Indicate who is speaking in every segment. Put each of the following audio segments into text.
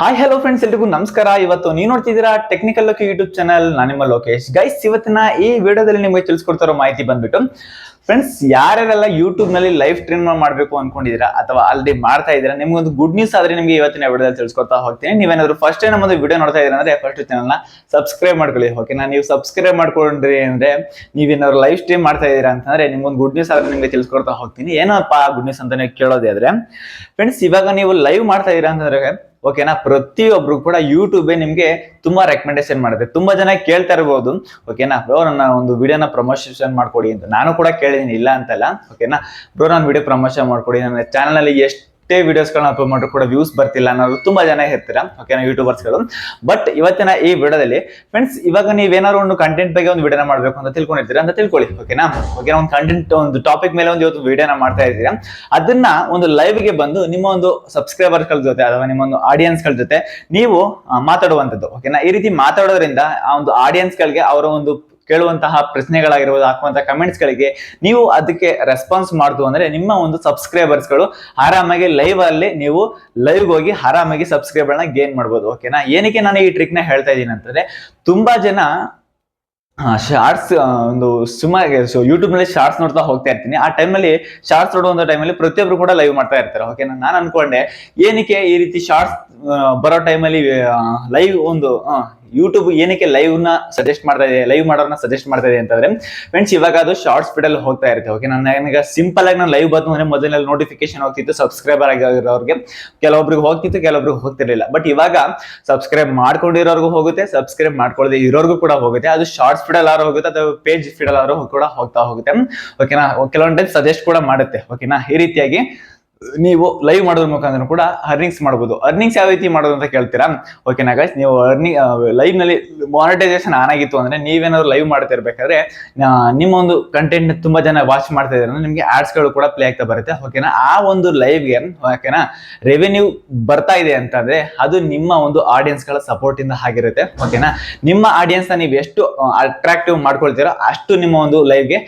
Speaker 1: Hi hello friends ಎಲ್ರಿಗೂ ನಮಸ್ಕಾರ. ಇವತ್ತು ನೀವು ನೋಡ್ತಿದ್ದೀರಾ ಟೆಕ್ನಿಕಲ್ ಲೋಕಿ ಯೂಟ್ಯೂಬ್ ಚಾನಲ್ ನಾನು ನಿಮ್ಮ ಲೋಕೇಶ್. ಗೈಸ್ ಇವತ್ತಿನ ಈ ವಿಡಿಯೋದಲ್ಲಿ ನಿಮಗೆ ತಿಳಿಸ್ಕೊಡ್ತಿರೋ ಮಾಹಿತಿ ಬಂದ್ಬಿಟ್ಟು ಫ್ರೆಂಡ್ಸ್ ಯಾರ್ಯಾರೆಲ್ಲ ಯೂಟ್ಯೂಬ್ನಲ್ಲಿ ಲೈಫ್ ಸ್ಟ್ರೀಮ್ ಮಾಡಬೇಕು ಅನ್ಕೊಂಡಿದ್ದೀರಾ ಅಥವಾ ಆಲ್ರೆಡಿ ಮಾಡ್ತಾ ಇದ್ದೀರಾ, ನಿಮ್ಗೊಂದು ಗುಡ್ ನ್ಯೂಸ್ ಆದ್ರೆ ನಿಮಗೆ ಇವತ್ತಿನ ವಿಡಿಯೋದಲ್ಲಿ ತಿಳಿಸ್ಕೊಡ್ತಾ ಹೋಗ್ತೀನಿ. ನೀವೇನಾದ್ರು ಫಸ್ಟ್ ಟೈಮ್ ನಮ್ಮದು ವಿಡಿಯೋ ನೋಡ್ತಾ ಇದ್ದೀರಾ ಅಂದ್ರೆ ಫಸ್ಟ್ ಚಾನಲ್ನ ಸಬ್ಸ್ಕ್ರೈಬ್ ಮಾಡ್ಕೊಳ್ಳಿ. ಓಕೆನಾ ನೀವು ಸಬ್ಸ್ಕ್ರೈಬ್ ಮಾಡ್ಕೊಂಡ್ರಿ ಅಂದ್ರೆ ನೀವೇನಾದ್ರು ಲೈವ್ ಸ್ಟ್ರೀಮ್ ಮಾಡ್ತಾ ಇದ್ದೀರಾ ಅಂತಂದ್ರೆ ನಿಮ್ಗೊಂದು ಗುಡ್ ನ್ಯೂಸ್ ಆದ್ರೆ ನಿಮಗೆ ತಿಳಿಸ್ಕೊಡ್ತಾ ಹೋಗ್ತೀನಿ. ಏನಪ್ಪ ಗುಡ್ ನ್ಯೂಸ್ ಅಂತ ಕೇಳೋದೇ ಆದ್ರೆ ಫ್ರೆಂಡ್ಸ್ ಇವಾಗ ನೀವು ಲೈವ್ ಮಾಡ್ತಾ ಇದ್ದೀರಾ ಅಂತಂದ್ರೆ ಓಕೆನಾ ಪ್ರತಿಯೊಬ್ರು ಕೂಡ ಯೂಟ್ಯೂಬ್ ನಿಮ್ಗೆ ತುಂಬಾ ರೆಕಮೆಂಡೇಶನ್ ಮಾಡುತ್ತೆ. ತುಂಬಾ ಜನ ಕೇಳ್ತಾ ಇರ್ಬೋದು. ಓಕೆನಾ ಬ್ರೋ ನನ್ನ ಒಂದು ವಿಡಿಯೋನ ಪ್ರಮೋಷನ್ ಮಾಡ್ಕೊಡಿ ಅಂತ. ನಾನು ಕೂಡ ಕೇಳಿದೀನಿ ಇಲ್ಲ ಅಂತಲ್ಲ ಓಕೆನಾ ಬ್ರೋ ನಾನು ವಿಡಿಯೋ ಪ್ರಮೋಷನ್ ಮಾಡ್ಕೊಡಿ, ನನ್ನ ಚಾನಲಲ್ಲಿ ಎಷ್ಟೇ ವಿಡಿಯೋಸ್ಗಳನ್ನ ಅಪ್ಲೋಡ್ ಮಾಡ್ರು ಕೂಡ ವ್ಯೂಸ್ ಬರ್ತಿಲ್ಲ ಅನ್ನೋದು ತುಂಬಾ ಜನ ಇರ್ತೀರಾ ಓಕೆನಾ ಯೂಟ್ಯೂಬರ್ಸ್ಗಳು ಬಟ್ ಇವತ್ತಿನ ಈ ವಿಡಿಯೋದಲ್ಲಿ ಫ್ರೆಂಡ್ಸ್ ಇವಾಗ ನೀವೇನಾದ್ರು ಒಂದು ಕಂಟೆಂಟ್ ಬಗ್ಗೆ ಒಂದು ವಿಡಿಯೋನ ಮಾಡಬೇಕು ಅಂತ ತಿಳ್ಕೊಂಡಿರ್ತೀರಾ ಅಂತ ತಿಳ್ಕೊಳ್ಳಿ ಓಕೆನಾ ಓಕೆನಾ ಒಂದು ಕಂಟೆಂಟ್ ಒಂದು ಟಾಪಿಕ್ ಮೇಲೆ ಒಂದು ಇವತ್ತು ವಿಡಿಯೋನ ಮಾಡ್ತಾ ಇದ್ದೀರಾ? ಅದನ್ನ ಒಂದು ಲೈವ್ಗೆ ಬಂದು ನಿಮ್ಮ ಒಂದು ಸಬ್ಸ್ಕ್ರೈಬರ್ಗಳ ಜೊತೆ ಅಥವಾ ನಿಮ್ಮ ಒಂದು ಆಡಿಯನ್ಸ್ಗಳ ಜೊತೆ ನೀವು ಮಾತಾಡುವಂಥದ್ದು ಓಕೆನಾ ಈ ರೀತಿ ಮಾತಾಡೋದ್ರಿಂದ ಆ ಒಂದು ಆಡಿಯನ್ಸ್ಗಳಿಗೆ ಅವರ ಒಂದು ಕೇಳುವಂತಹ ಪ್ರಶ್ನೆಗಳಾಗಿರ್ಬೋದು, ಹಾಕುವಂತಹ ಕಮೆಂಟ್ಸ್ಗಳಿಗೆ ನೀವು ಅದಕ್ಕೆ ರೆಸ್ಪಾನ್ಸ್ ಮಾಡ್ತು ಅಂದ್ರೆ ನಿಮ್ಮ ಒಂದು ಸಬ್ಸ್ಕ್ರೈಬರ್ಸ್ಗಳು ಆರಾಮಾಗಿ ಲೈವ್ ಅಲ್ಲಿ ನೀವು ಲೈವ್ ಹೋಗಿ ಆರಾಮಾಗಿ ಸಬ್ಸ್ಕ್ರೈಬರ್ನ ಗೇನ್ ಮಾಡ್ಬೋದು ಓಕೆನಾ ಏನಕ್ಕೆ ನಾನು ಈ ಟ್ರಿಕ್ನ ಹೇಳ್ತಾ ಇದ್ದೀನಿ ಅಂತಂದ್ರೆ, ತುಂಬಾ ಜನ ಶಾರ್ಟ್ಸ್ ಒಂದು ಸುಮಾರು ಯೂಟ್ಯೂಬ್ನಲ್ಲಿ ಶಾರ್ಟ್ಸ್ ನೋಡ್ತಾ ಹೋಗ್ತಾ ಇರ್ತೀನಿ. ಆ ಟೈಮಲ್ಲಿ ಶಾರ್ಟ್ಸ್ ನೋಡುವಂತ ಟೈಮಲ್ಲಿ ಪ್ರತಿಯೊಬ್ರು ಕೂಡ ಲೈವ್ ಮಾಡ್ತಾ ಇರ್ತಾರೆ ಓಕೆನಾ ನಾನು ಅನ್ಕೊಂಡೆ, ಏನಕ್ಕೆ ಈ ರೀತಿ ಶಾರ್ಟ್ಸ್ ಬರೋ ಟೈಮಲ್ಲಿ ಲೈವ್ ಒಂದು ಯೂಟ್ಯೂಬ್ ಏನಕ್ಕೆ ಲೈವ್ನ ಸಜೆಸ್ಟ್ ಮಾಡ್ತಾ ಇದೆ ಲೈವ್ ಮಾಡೋರ್ನ ಸಜೆಸ್ಟ್ ಮಾಡ್ತಾ ಇದೆ ಅಂತಂದ್ರೆ ಫ್ರೆಂಡ್ಸ್ ಇವಾಗ ಅದು ಶಾರ್ಟ್ ಸ್ಪೀಡ್ ಅಲ್ಲಿ ಹೋಗ್ತಾ ಇರುತ್ತೆ ಓಕೆ ನಾನು ನನಗೆ ಸಿಂಪಲ್ ಆಗಿ ನಾನು ಲೈವ್ ಬಂತು ಅಂದ್ರೆ ಮೊದಲನೇ ನೋಟಿಫಿಕೇಶನ್ ಹೋಗ್ತಿತ್ತು ಸಬ್ಸ್ಕ್ರೈಬರ್ ಆಗಿರೋರಿಗೆ. ಕೆಲವೊಬ್ರಿಗೆ ಹೋಗ್ತಿತ್ತು, ಕೆಲವೊಬ್ರಿಗೆ ಹೋಗ್ತಿರ್ಲಿಲ್ಲ. ಬಟ್ ಇವಾಗ ಸಬ್ಸ್ಕ್ರೈಬ್ ಮಾಡ್ಕೊಂಡಿರೋರ್ಗೂ ಹೋಗುತ್ತೆ ಸಬ್ಸ್ಕ್ರೈಬ್ ಮಾಡ್ಕೊಳ್ಳದೆ ಇರೋರ್ಗೂ ಕೂಡ ಹೋಗುತ್ತೆ. ಅದು ಶಾರ್ಟ್ ಸ್ಪೀಡ್ ಅಲ್ಲಿ ಹೋಗುತ್ತೆ ಅಥವಾ ಪೇಜ್ ಸ್ಪೀಡ್ ಅಲ್ಲಿ ಕೂಡ ಹೋಗ್ತಾ ಹೋಗುತ್ತೆ. ಓಕೆನಾ ಕೆಲವೊಂದು ಟೈಮ್ ಸಜೆಸ್ಟ್ ಕೂಡ ಮಾಡುತ್ತೆ ಓಕೆನಾ ಈ ರೀತಿಯಾಗಿ ನೀವು ಲೈವ್ ಮಾಡೋದ್ರ ಮುಖಾಂತರ ಕೂಡ ಅರ್ನಿಂಗ್ಸ್ ಮಾಡ್ಬೋದು. ಅರ್ನಿಂಗ್ಸ್ ಯಾವ ರೀತಿ ಮಾಡೋದು ಅಂತ ಕೇಳ್ತೀರಾ? ಓಕೆನಾ ಗೈಸ್ ನೀವು ಅರ್ನಿಂಗ್ ಲೈವ್ನಲ್ಲಿ ಮಾನಿಟೈಸೇಷನ್ ಆನ್ ಆಗಿತ್ತು ಅಂದ್ರೆ ನೀವೇನಾದ್ರು ಲೈವ್ ಮಾಡ್ತಾ ಇರ್ಬೇಕಾದ್ರೆ ನಿಮ್ಮ ಒಂದು ಕಂಟೆಂಟ್ ತುಂಬಾ ಜನ ವಾಚ್ ಮಾಡ್ತಾ ಇದ್ದಾರೆ ನಿಮ್ಗೆ ಆಡ್ಸ್ಗಳು ಕೂಡ ಪ್ಲೇ ಆಗ್ತಾ ಬರುತ್ತೆ. ಓಕೆನಾ ಆ ಒಂದು ಲೈವ್ಗೆ ಓಕೆನಾ ರೆವೆನ್ಯೂ ಬರ್ತಾ ಇದೆ ಅಂತಂದ್ರೆ ಅದು ನಿಮ್ಮ ಒಂದು ಆಡಿಯನ್ಸ್ಗಳ ಸಪೋರ್ಟ್ ಇಂದ ಆಗಿರುತ್ತೆ. ಓಕೆನಾ ನಿಮ್ಮ ಆಡಿಯನ್ಸ್ನ ನೀವು ಎಷ್ಟು ಅಟ್ರಾಕ್ಟಿವ್ ಮಾಡ್ಕೊಳ್ತೀರೋ ಅಷ್ಟು ನಿಮ್ಮ ಒಂದು ಲೈವ್ಗೆ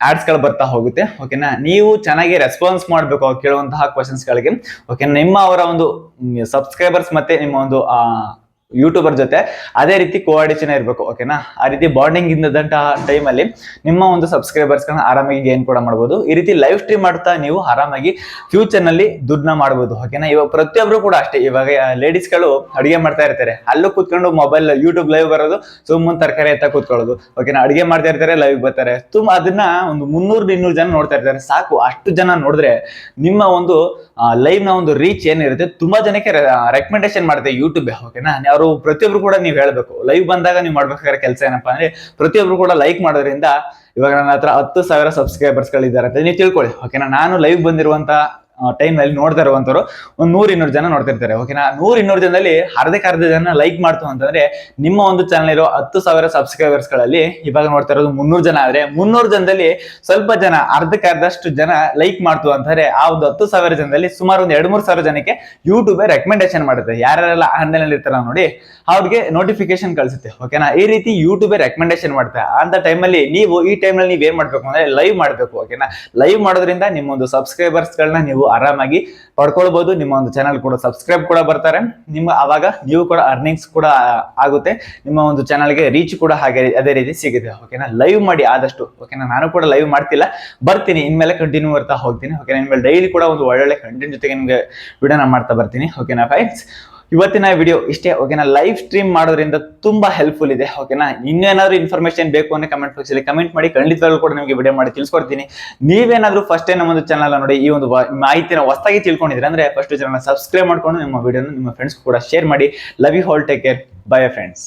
Speaker 1: ಆಡ್ಸ್ಗಳು ಬರ್ತಾ ಹೋಗುತ್ತೆ ಓಕೆನಾ ನೀವು ಚೆನ್ನಾಗಿ ರೆಸ್ಪಾನ್ಸ್ ಮಾಡಬೇಕು ಕೇಳುವಂತಹ ಕ್ವಶನ್ಸ್ಗಳಿಗೆ ಓಕೆ ನಿಮ್ಮ ಅವರ ಒಂದು ಸಬ್ಸ್ಕ್ರೈಬರ್ಸ್ ಮತ್ತೆ ನಿಮ್ಮ ಒಂದು ಯೂಟ್ಯೂಬರ್ ಜೊತೆ ಅದೇ ರೀತಿ ಕೋಆರ್ಡಿನೇಷನ್ ಇರಬೇಕು ಓಕೆನಾ ಆ ರೀತಿ ಬಾಂಡಿಂಗ್ ಇದ್ದಂತಹ ಟೈಮಲ್ಲಿ ನಿಮ್ಮ ಒಂದು ಸಬ್ಸ್ಕ್ರೈಬರ್ಸ್ಗಳನ್ನ ಆರಾಮಾಗಿ ಗೇನ್ ಕೂಡ ಮಾಡ್ಬೋದು. ಈ ರೀತಿ ಲೈವ್ ಸ್ಟ್ರೀಮ್ ಮಾಡ್ತಾ ನೀವು ಆರಾಮಾಗಿ ಫ್ಯೂಚರ್ನಲ್ಲಿ ದುಡ್ಡನ್ನ ಮಾಡ್ಬೋದು ಓಕೆನಾ ಇವಾಗ ಪ್ರತಿಯೊಬ್ಬರು ಕೂಡ ಅಷ್ಟೇ. ಇವಾಗ ಲೇಡೀಸ್ಗಳು ಅಡುಗೆ ಮಾಡ್ತಾ ಇರ್ತಾರೆ. ಅಲ್ಲೂ ಕೂತ್ಕೊಂಡು ಮೊಬೈಲ್ ಯೂಟ್ಯೂಬ್ ಲೈವ್ ಬರೋದು ಸುಮ್ಮನೆ ತರಕಾರಿ ಎತ್ತ ಕೂತ್ಕೊಳ್ಳೋದು ಓಕೆನಾ ಅಡುಗೆ ಮಾಡ್ತಾ ಇರ್ತಾರೆ ಲೈವ್ ಬರ್ತಾರೆ. ತುಂಬ ಅದನ್ನ ಒಂದು ಮುನ್ನೂರು, ಇನ್ನೂರು ಜನ ನೋಡ್ತಾ ಇರ್ತಾರೆ. ಸಾಕು, ಅಷ್ಟು ಜನ ನೋಡಿದ್ರೆ ನಿಮ್ಮ ಒಂದು ಲೈವ್ನ ಒಂದು ರೀಚ್ ಏನಿರುತ್ತೆ, ತುಂಬಾ ಜನಕ್ಕೆ ರೆಕಮೆಂಡೇಶನ್ ಮಾಡುತ್ತೆ ಯೂಟ್ಯೂಬ್ ಓಕೆನಾ ಅವರು ಪ್ರತಿಯೊಬ್ರು ಕೂಡ ನೀವು ಹೇಳ್ಬೇಕು. ಲೈವ್ ಬಂದಾಗ ನೀವು ಮಾಡ್ಬೇಕಾದ್ರೆ ಕೆಲಸ ಏನಪ್ಪಾ ಅಂದ್ರೆ ಪ್ರತಿಯೊಬ್ರು ಕೂಡ ಲೈಕ್ ಮಾಡೋದ್ರಿಂದ ಇವಾಗ ನನ್ನ ಹತ್ರ ಹತ್ತು ಸಾವಿರ ಸಬ್ಸ್ಕ್ರೈಬರ್ಸ್ ಗಳಿದ್ದಾರೆ ಅಂತ ನೀವು ತಿಳ್ಕೊಳ್ಳಿ. ಓಕೆನಾ ನಾನು ಲೈವ್ ಬಂದಿರುವಂತ ಟೈಮ್ನಲ್ಲಿ ನೋಡ್ತಾ ಇರುವಂತವ್ರು ಒಂದು ನೂರ್ ಇನ್ನೂರು ಜನ ನೋಡ್ತಿರ್ತಾರೆ ಓಕೆನಾ ನೂರ್ ಇನ್ನೂರು ಜನದಲ್ಲಿ ಅರ್ಧಕ್ಕೆ ಅರ್ಧ ಜನ ಲೈಕ್ ಮಾಡ್ತು ಅಂತಂದ್ರೆ ನಿಮ್ಮ ಒಂದು ಚಾನಲ್ ಇರೋ ಹತ್ತು ಸಾವಿರ ಸಬ್ಸ್ಕ್ರೈಬರ್ಸ್ಗಳಲ್ಲಿ ಇವಾಗ ನೋಡ್ತಾ ಇರೋದು ಮುನ್ನೂರು ಜನ ಆದ್ರೆ ಮುನ್ನೂರು ಜನದಲ್ಲಿ ಸ್ವಲ್ಪ ಜನ, ಅರ್ಧಕ್ಕೆ ಅರ್ಧಷ್ಟು ಜನ ಲೈಕ್ ಮಾಡ್ತು ಅಂತಂದ್ರೆ ಆ ಒಂದು ಹತ್ತು ಸಾವಿರ ಜನದಲ್ಲಿ ಸುಮಾರು ಒಂದು ಎರಡು ಮೂರು ಸಾವಿರ ಜನಕ್ಕೆ ಯೂಟ್ಯೂಬ್ ರೆಕಮೆಂಡೇಶನ್ ಮಾಡುತ್ತೆ. ಯಾರೆಲ್ಲ ಆನ್ಲೈನ್ ಅಲ್ಲಿ ಇರ್ತಾರ ನೋಡಿ, ಅವ್ರಿಗೆ ನೋಟಿಫಿಕೇಶನ್ ಕಳಿಸುತ್ತೆ ಓಕೆನಾ ಈ ರೀತಿ ಯೂಟ್ಯೂಬ್ ರೆಕಮೆಂಡೇಶನ್ ಮಾಡುತ್ತೆ ಅಂತ ಟೈಮಲ್ಲಿ ನೀವು ಈ ಟೈಮ್ ಅಲ್ಲಿ ನೀವು ಏನ್ ಮಾಡ್ಬೇಕು ಅಂದ್ರೆ ಲೈವ್ ಮಾಡ್ಬೇಕು ಓಕೆನಾ ಲೈವ್ ಮಾಡೋದ್ರಿಂದ ನಿಮ್ಮ ಒಂದು ಸಬ್ಸ್ಕ್ರೈಬರ್ಸ್ ಗಳನ್ನ ನೀವು ಆರಾಮಾಗಿ ಪಡ್ಕೊಳ್ಬಹುದು ನಿಮ್ಮ ಒಂದು ಚಾನಲ್ ಕೂಡ ಸಬ್ಸ್ಕ್ರೈಬ್ ಕೂಡ ಬರ್ತಾರೆ. ನಿಮ್ಮ ಅವಾಗ ನೀವು ಕೂಡ ಅರ್ನಿಂಗ್ಸ್ ಕೂಡ ಆಗುತ್ತೆ. ನಿಮ್ಮ ಒಂದು ಚಾನಲ್ಗೆ ರೀಚ್ ಕೂಡ ಹಾಗೆ ಅದೇ ರೀತಿ ಸಿಗುತ್ತೆ. ಓಕೆನಾ ಲೈವ್ ಮಾಡಿ ಆದಷ್ಟು. ಓಕೆನಾ ನಾನು ಕೂಡ ಲೈವ್ ಮಾಡ್ತಿಲ್ಲ. ಬರ್ತೀನಿ. ಇನ್ಮೇಲೆ ಕಂಟಿನ್ಯೂ ಬರ್ತಾ ಹೋಗ್ತೀನಿ. ಓಕೆನಾ ಇನ್ಮೇಲೆ ಡೈಲಿ ಕೂಡ ಒಂದು ಒಳ್ಳೊಳ್ಳೆ ಕಂಟೆಂಟ್ ಜೊತೆಗೆ ನಿಮಗೆ ವಿಡಿಯೋನ ಮಾಡ್ತಾ ಬರ್ತೀನಿ. ಓಕೆನಾ ಫ್ರೆಂಡ್ಸ್ ಇವತ್ತಿನ ವಿಡಿಯೋ ಇಷ್ಟೇ ಓಕೆನಾ ಲೈವ್ ಸ್ಟ್ರೀಮ್ ಮಾಡೋದ್ರಿಂದ ತುಂಬಾ ಹೆಲ್ಪ್ಫುಲ್ ಇದೆ ಓಕೆನಾ ಇನ್ನೇನಾದ್ರೂ ಇನ್ಫಾರ್ಮೇಶನ್ ಬೇಕು ಅಂದ್ರೆ ಕಮೆಂಟ್ ಬಾಕ್ಸ್ ಅಲ್ಲಿ ಕಮೆಂಟ್ ಮಾಡಿ, ಖಂಡಿತವಾಗ್ಲೂ ಕೂಡ ನಿಮಗೆ ವಿಡಿಯೋ ಮಾಡಿ ತಿಳಿಸ್ಕೊಡ್ತೀನಿ. ನೀವೇನಾದ್ರೂ ಫಸ್ಟ್ ಟೈಮ್ ನಮ್ಮೊಂದು ಚಾನಲ್ ನೋಡಿ ಈ ಒಂದು ಮಾಹಿತಿನ ಹೊಸದಾಗಿ ತಿಳ್ಕೊಂಡಿದ್ರೆ ಅಂದ್ರೆ ಫಸ್ಟ್ ಚಾನಲ್ ಸಬ್ಸ್ಕ್ರೈಬ್ ಮಾಡ್ಕೊಂಡು ನಿಮ್ಮ ವಿಡಿಯೋನ ನಿಮ್ಮ ಫ್ರೆಂಡ್ಸ್ ಕೂಡ ಶೇರ್ ಮಾಡಿ. Love you whole take care bye friends